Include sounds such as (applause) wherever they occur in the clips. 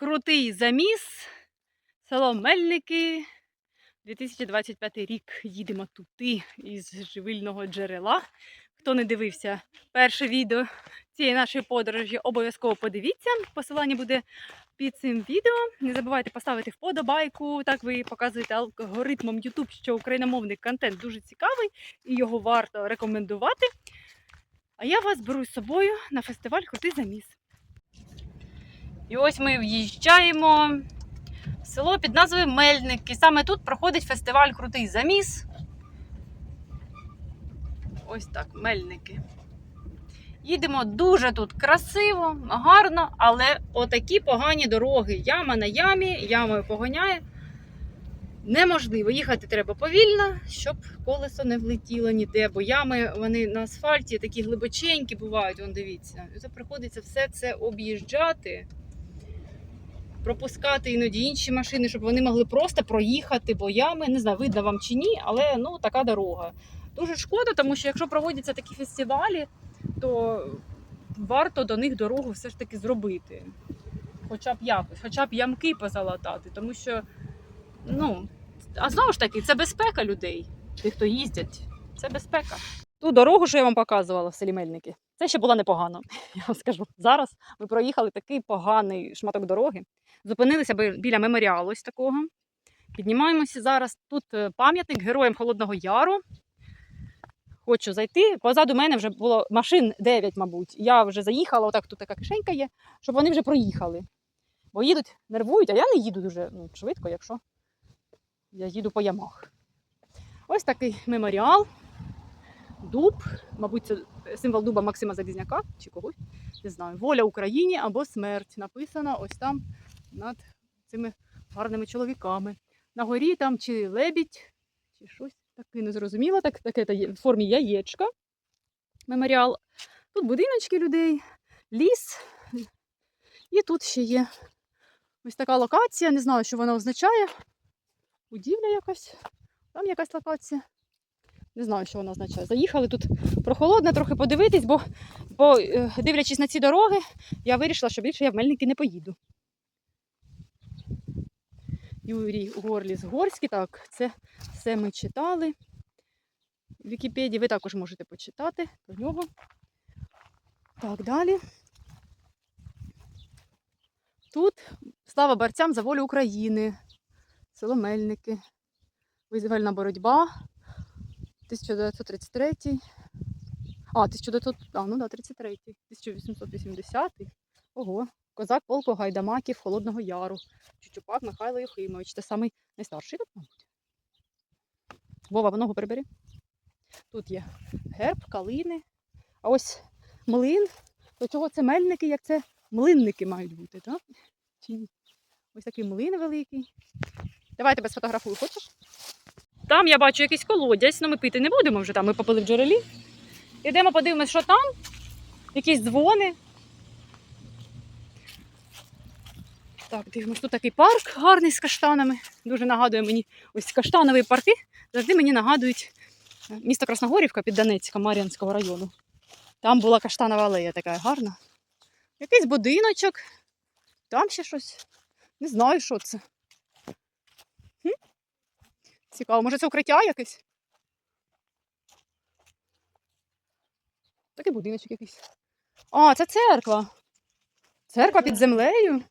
Крутий заміс. Село Мельники. 2025 рік їдемо туди із живильного джерела. Хто не дивився перше відео цієї нашої подорожі, обов'язково подивіться. Посилання буде під цим відео. Не забувайте поставити вподобайку. Так ви показуєте алгоритмом YouTube, що україномовний контент дуже цікавий і його варто рекомендувати. А я вас беру з собою на фестиваль Крутий заміс. І ось ми в'їжджаємо в село під назвою Мельники. Саме тут проходить фестиваль Крутий заміс. Ось так, Мельники. Їдемо дуже тут красиво, гарно, але отакі погані дороги. Яма на ямі, ямою погоняє. Неможливо. Їхати треба повільно, щоб колесо не влетіло ніде, бо ями вони на асфальті такі глибоченькі бувають, вон дивіться. І приходиться все це об'їжджати, пропускати іноді інші машини, щоб вони могли просто проїхати, бо ями, не знаю, видно вам чи ні, але ну така дорога. Дуже шкода, тому що якщо проводяться такі фестивалі, то варто до них дорогу все ж таки зробити. Хоча б якось, хоча б ямки позалатати, тому що, ну, а знову ж таки, це безпека людей, тих, хто їздять. Це безпека. Ту дорогу, що я вам показувала в селі Мельники, це ще було непогано. (laughs) Я вам скажу. Зараз ми проїхали такий поганий шматок дороги. Зупинилися біля меморіалу ось такого. Піднімаємося зараз. Тут е, пам'ятник героям Холодного Яру. Хочу зайти. Позаду мене вже було машин 9, мабуть. Я вже заїхала, отак тут така кишенька є, щоб вони вже проїхали. Бо їдуть, нервують, а я не їду дуже ну, швидко, якщо я їду по ямах. Ось такий меморіал. Дуб, мабуть, це символ дуба Максима Залізняка чи когось. Не знаю. Воля Україні або смерть. Написано ось там над цими гарними чоловіками. На горі там чи лебідь, чи щось таке незрозуміло, так, таке та в формі яєчка. Меморіал. Тут будиночки людей, ліс. І тут ще є ось така локація. Не знаю, що вона означає. Будівля якась. Там якась локація. Не знаю, що вона означає. Заїхали тут прохолодно, трохи подивитись, бо, бо е, дивлячись на ці дороги, я вирішила, що більше я в Мельники не поїду. Юрій Горліс Горський, так, це все ми читали. В Вікіпедії ви також можете почитати про нього. Так, далі. Тут слава борцям за волю України. Село Мельники. Визвольна боротьба. 1933. А, 1900, а, ну да, 33. 1880. Ого. Козак полку Гайдамаків Холодного Яру. Чучупак Михайло Юхимович. Це самий найстарший тут, мабуть. Вова, ногу прибери. Тут є герб, калини. А ось млин. До чого це мельники, як це млинники мають бути, так? Чи ні? Ось такий млин великий. Давай тебе сфотографую, хочеш? Там я бачу якийсь колодязь, але ми пити не будемо вже там, ми попили в джерелі. Ідемо подивимось, що там. Якісь дзвони. Так, дивимось, тут такий парк гарний з каштанами. Дуже нагадує мені ось каштанові парки. Завжди мені нагадують е, місто Красногорівка під Донецьком Мар'янського району. Там була каштанова алея така гарна. Якийсь будиночок. Там ще щось. Не знаю, що це. Цікаво, може це укриття якесь? Такий будиночок якийсь. А, це церква. Церква під землею.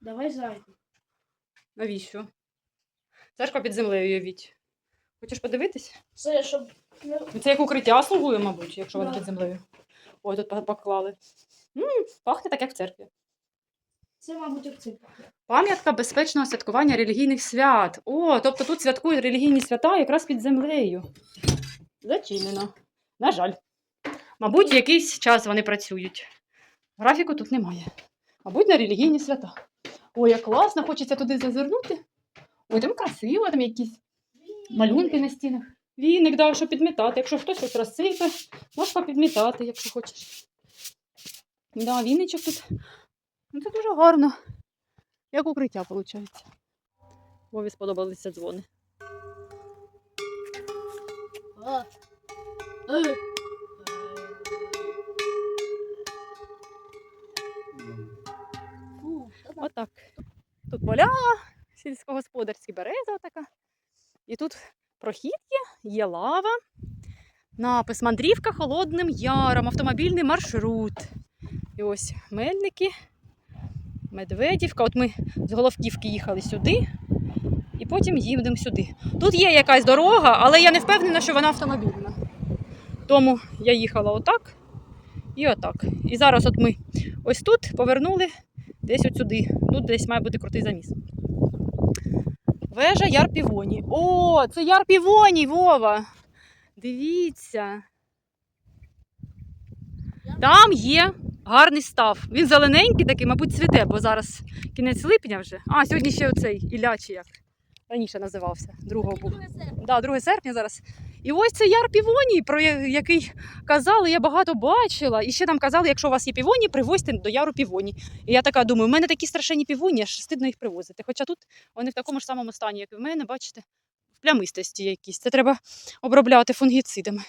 Давай зайду. Навіщо? Церква під землею явіть. Хочеш подивитись? Це щоб. ну, Це як укриття слугує, мабуть, якщо вона Да. під землею. Ой, тут поклали. м пахне так, як в церкві. Це, мабуть, акцент. Пам'ятка безпечного святкування релігійних свят. О, тобто тут святкують релігійні свята якраз під землею. Зачинено. На жаль. Мабуть, якийсь час вони працюють. Графіку тут немає. Мабуть, на релігійні свята. Ой, як класно, хочеться туди зазирнути. Ой, там красиво, там якісь малюнки на стінах. Віник, да, щоб підмітати. Якщо хтось щось розсипе, можеш попідмітати, якщо хочеш. Да, віничок тут. Ну, це дуже гарно. Як укриття, виходить. Вові сподобалися дзвони. Е. Отак. Тут поля сільськогосподарські, береза така. І тут прохід є, є лава. Напис Мандрівка Холодним Яром, автомобільний маршрут. І ось мельники, Медведівка. От ми з Головківки їхали сюди, і потім їдемо сюди. Тут є якась дорога, але я не впевнена, що вона автомобільна. Тому я їхала отак і отак. І зараз от ми ось тут повернули десь от сюди. Тут десь має бути крутий заміс. Вежа Яр Півоні. О, це Яр Півоні, Вова. Дивіться. Там є гарний став. Він зелененький такий, мабуть, цвіте, бо зараз кінець липня вже. А, сьогодні ще оцей Іллячий, як раніше називався. Другого був. Да, 2 серпня зараз. І ось це яр півоній, про який казали, я багато бачила. І ще там казали, якщо у вас є півоні, привозьте до яру півоні. І я така думаю, в мене такі страшенні півоні, аж стидно їх привозити. Хоча тут вони в такому ж самому стані, як і в мене, бачите, в плямистості якісь. Це треба обробляти фунгіцидами.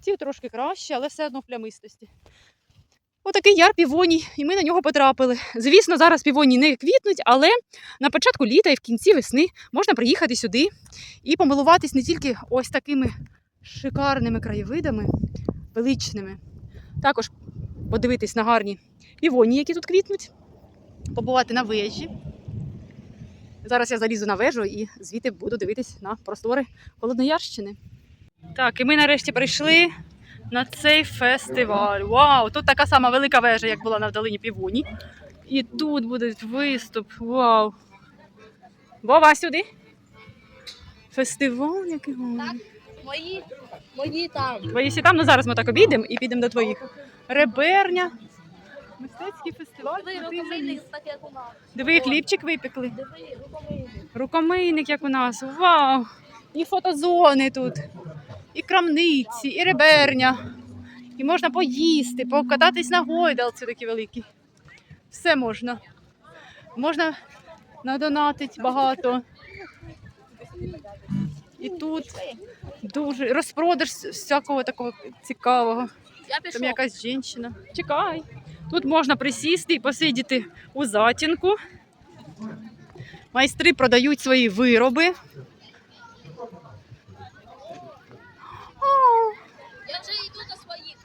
Ці трошки краще, але все одно в плямистості. Отакий яр півоній, і ми на нього потрапили. Звісно, зараз півоні не квітнуть, але на початку літа і в кінці весни можна приїхати сюди і помилуватись не тільки ось такими шикарними краєвидами, величними. Також подивитись на гарні півоні, які тут квітнуть, побувати на вежі. Зараз я залізу на вежу і звідти буду дивитись на простори Холодноярщини. Так, і ми нарешті прийшли на цей фестиваль. Вау! Тут така сама велика вежа, як була на долині Півоні. І тут буде виступ. Вау! Вова, сюди. Фестиваль, який гарний. Мої, мої там. Твої всі там, ну зараз ми так обійдемо і підемо до твоїх. Реберня. Мистецький фестиваль. Диви, рукомийник, так як у нас. Диви, хлібчик випекли. Диви, рукомийник. Рукомийник, як у нас. Вау! І фотозони тут, і крамниці, і реберня. І можна поїсти, покататись на гойдалці такі великі. Все можна. Можна надонатити багато. І тут дуже розпродаж всякого такого цікавого. Там якась жінка. Чекай. Тут можна присісти і посидіти у затінку. Майстри продають свої вироби. О, Я вже йду до своїх.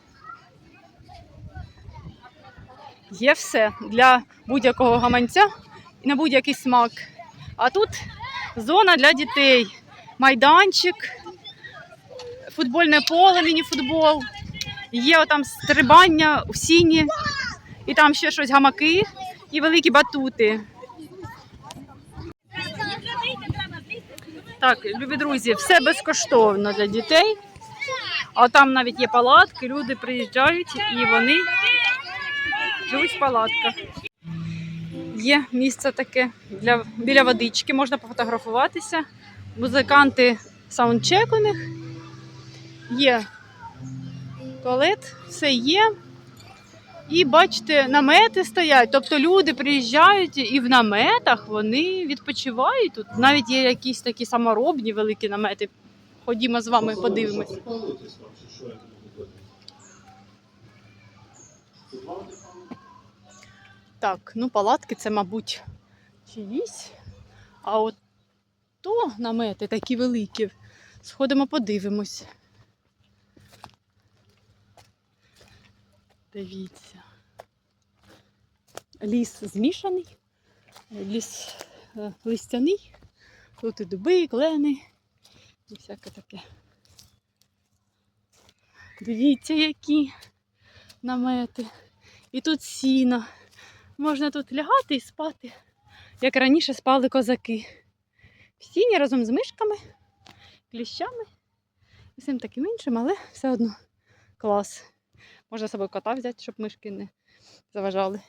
Є все для будь-якого гаманця і на будь-який смак. А тут зона для дітей, майданчик, футбольне поле, міні-футбол. Є там стрибання у сіні, і там ще щось гамаки і великі батути. Так, любі друзі, все безкоштовно для дітей. А там навіть є палатки, люди приїжджають і вони живуть в палатках. Є місце таке для, біля водички, можна пофотографуватися. Музиканти саундчек у них. Є туалет, все є. І бачите, намети стоять. Тобто люди приїжджають і в наметах вони відпочивають тут. Навіть є якісь такі саморобні великі намети. Ходімо з вами подивимось. Так, ну палатки це, мабуть, чиїсь. А от то намети такі великі. Сходимо, подивимось. Дивіться. Ліс змішаний, ліс е, листяний. Тут і дуби, і клени, і всяке таке. Дивіться, які намети. І тут сіно. Можна тут лягати і спати, як раніше спали козаки. В сіні разом з мишками, кліщами і всім таким іншим, але все одно клас. Можна з собою кота взяти, щоб мишки не заважали.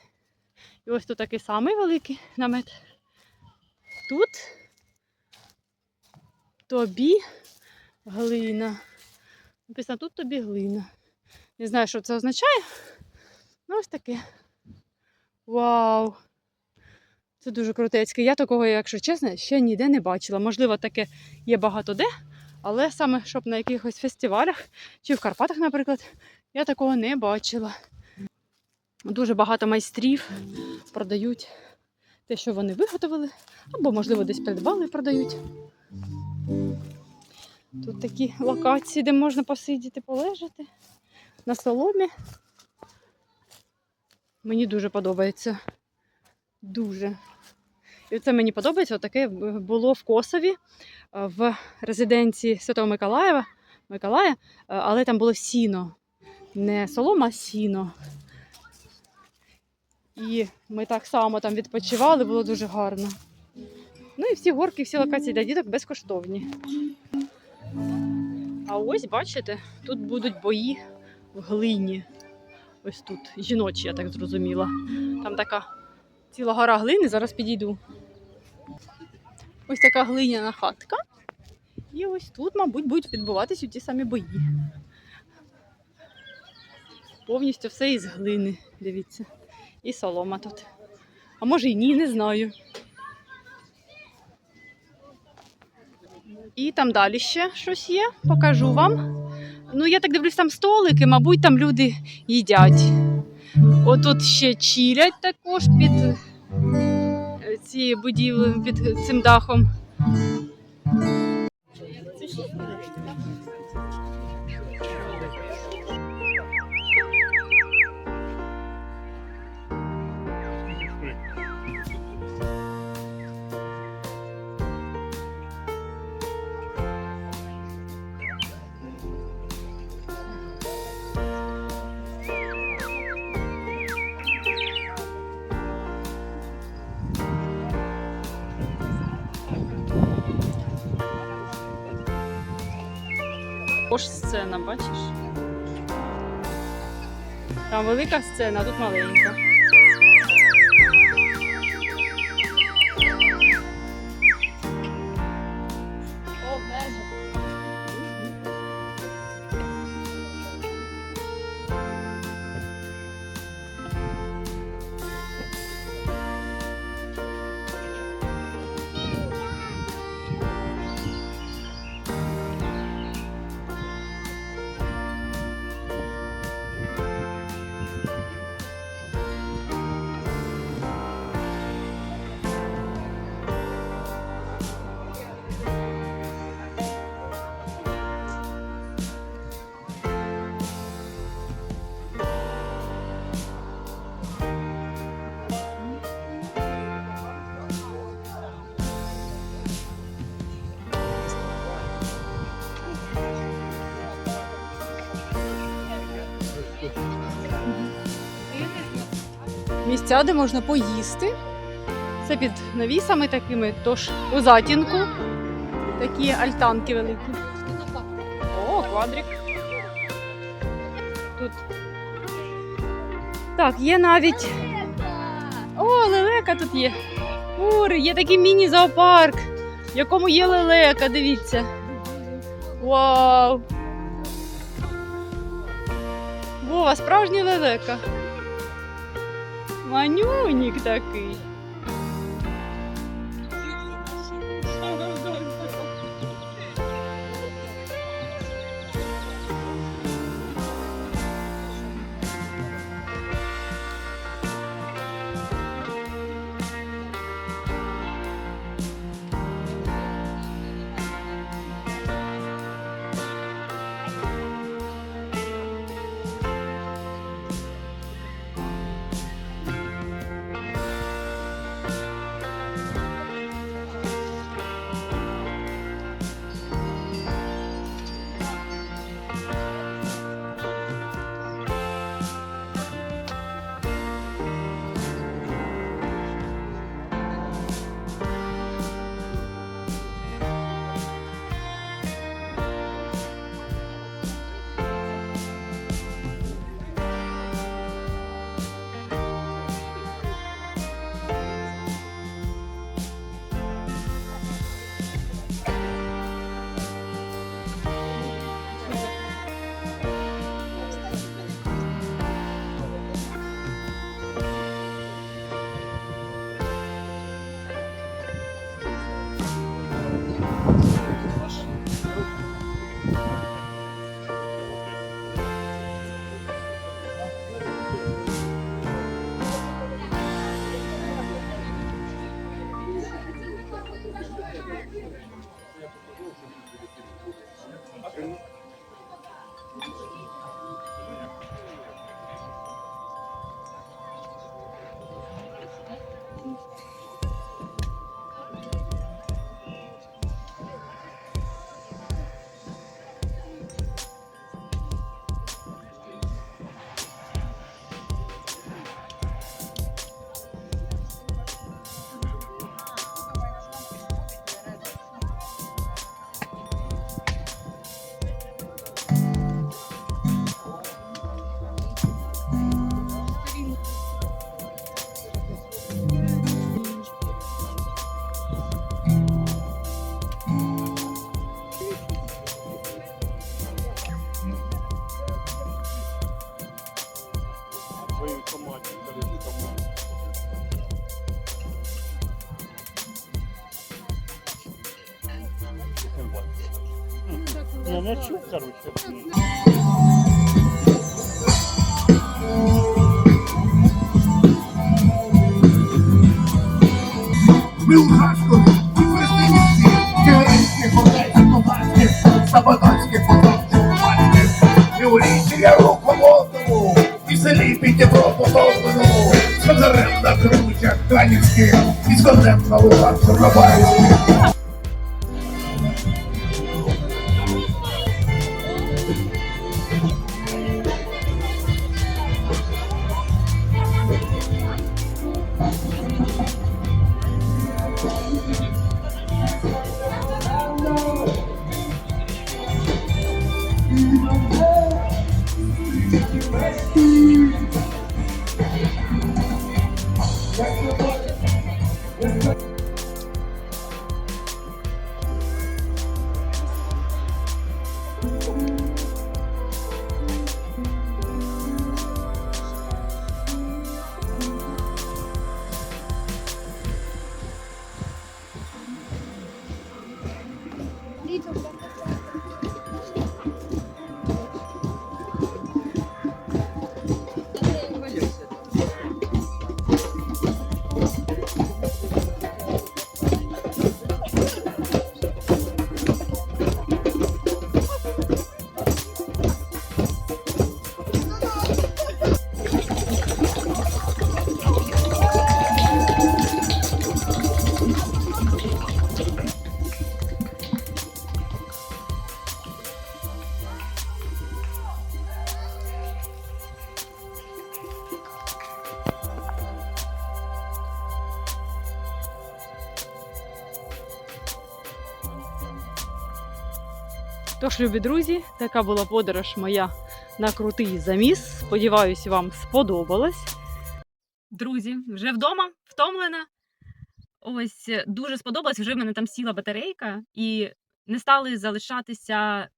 І ось тут такий самий великий намет. Тут тобі глина. Написано, тут тобі глина. Не знаю, що це означає. Ну, ось таке. Вау! Це дуже крутецьке. Я такого, якщо чесно, ще ніде не бачила. Можливо, таке є багато де, але саме щоб на якихось фестивалях чи в Карпатах, наприклад, я такого не бачила. Дуже багато майстрів продають те, що вони виготовили, або, можливо, десь придбали і продають. Тут такі локації, де можна посидіти, полежати на соломі. Мені дуже подобається. Дуже. І це мені подобається. Отаке було в Косові е, в резиденції Святого Миколаєва, Миколая, е, але там було сіно. Не солома, а сіно. І ми так само там відпочивали, було дуже гарно. Ну і всі горки, всі локації для діток безкоштовні. А ось, бачите, тут будуть бої в глині. Ось тут, жіночі, я так зрозуміла. Там така ціла гора глини, зараз підійду. Ось така глиняна хатка. І ось тут, мабуть, будуть відбуватися ті самі бої. Повністю все із глини, дивіться. І солома тут. А може і ні, не знаю. І там далі ще щось є, покажу вам. Ну, я так дивлюсь, там столики, мабуть, там люди їдять. Отут ще чілять також під е, цією будівлею, під цим дахом. Також сцена, бачиш? Там велика сцена, тут маленька. О. Місця, де можна поїсти. Це під навісами такими, тож у затінку. Такі альтанки великі. О, квадрик. Тут. Так, є навіть. О, лелека тут є. Кури, є такий міні-зоопарк, в якому є лелека, дивіться. Вау! Вова, справжній лелека. Манюнік такий. Я не чув, короче. Ми у Гашкові, і Христинівці, Київських, Одеських, Козацьких, Сабатанських, Полтавських, Панських, і у лісі я рух холодному, і в селі Пітєвро потовленому, з козарем на кручах Канівських, і на лугах Чорнобайських. Тож, любі друзі, така була подорож моя на крутий заміс. Сподіваюсь, вам сподобалось. Друзі, вже вдома, втомлена. Ось е, дуже сподобалось. Вже в мене там сіла батарейка і не стали залишатися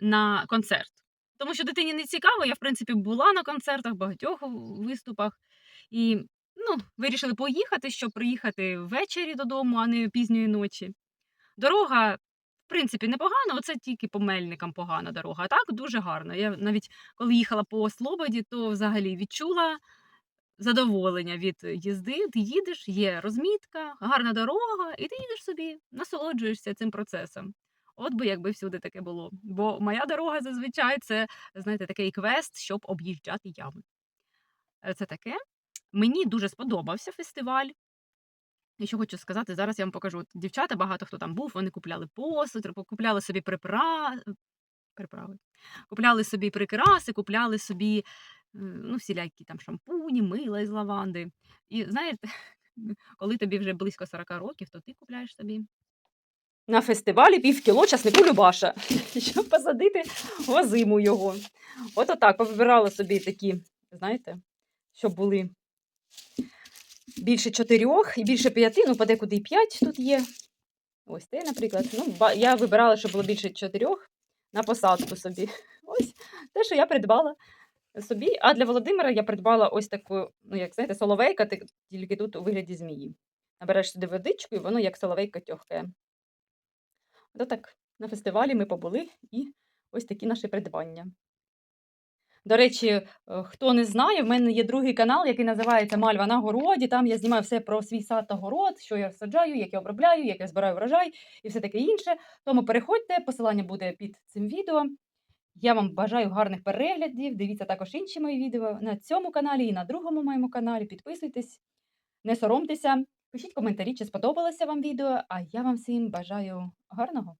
на концерт. Тому що дитині не цікаво. Я, в принципі, була на концертах, багатьох виступах. І ну, вирішили поїхати, щоб приїхати ввечері додому, а не пізньої ночі. Дорога в принципі, непогано, оце тільки по мельникам погана дорога. А так дуже гарно. Я навіть коли їхала по Слободі, то взагалі відчула задоволення від їзди. Ти їдеш, є розмітка, гарна дорога, і ти їдеш собі, насолоджуєшся цим процесом. От би якби всюди таке було. Бо моя дорога зазвичай це, знаєте, такий квест, щоб об'їжджати ями. Е, Це таке. Мені дуже сподобався фестиваль. І що хочу сказати, зараз я вам покажу. Дівчата, багато хто там був, вони купляли посуд, купляли собі припра... приправи, купляли собі прикраси, купляли собі е, ну, всілякі там шампуні, мила із лаванди. І знаєте, (laughs) коли тобі вже близько 40 років, то ти купляєш собі. На фестивалі пів кіло часнику Любаша, (laughs) щоб посадити в озиму його. От отак повибирала собі такі, знаєте, щоб були більше чотирьох і більше п'яти, ну подекуди і п'ять тут є. Ось те, наприклад. Ну, я вибирала, щоб було більше чотирьох на посадку собі. (laughs) Ось те, що я придбала собі. А для Володимира я придбала ось таку, ну, як знаєте, соловейка, тільки тут у вигляді змії. Набереш сюди водичку, і воно як соловейка тьохкає. Ото так, на фестивалі ми побули і ось такі наші придбання. До речі, е, хто не знає, в мене є другий канал, який називається Мальва на городі. Там я знімаю все про свій сад та город, що я саджаю, як я обробляю, як я збираю врожай і все таке інше. Тому переходьте, посилання буде під цим відео. Я вам бажаю гарних переглядів. Дивіться також інші мої відео на цьому каналі і на другому моєму каналі. Підписуйтесь, не соромтеся, пишіть коментарі, чи сподобалося вам відео. А я вам всім бажаю гарного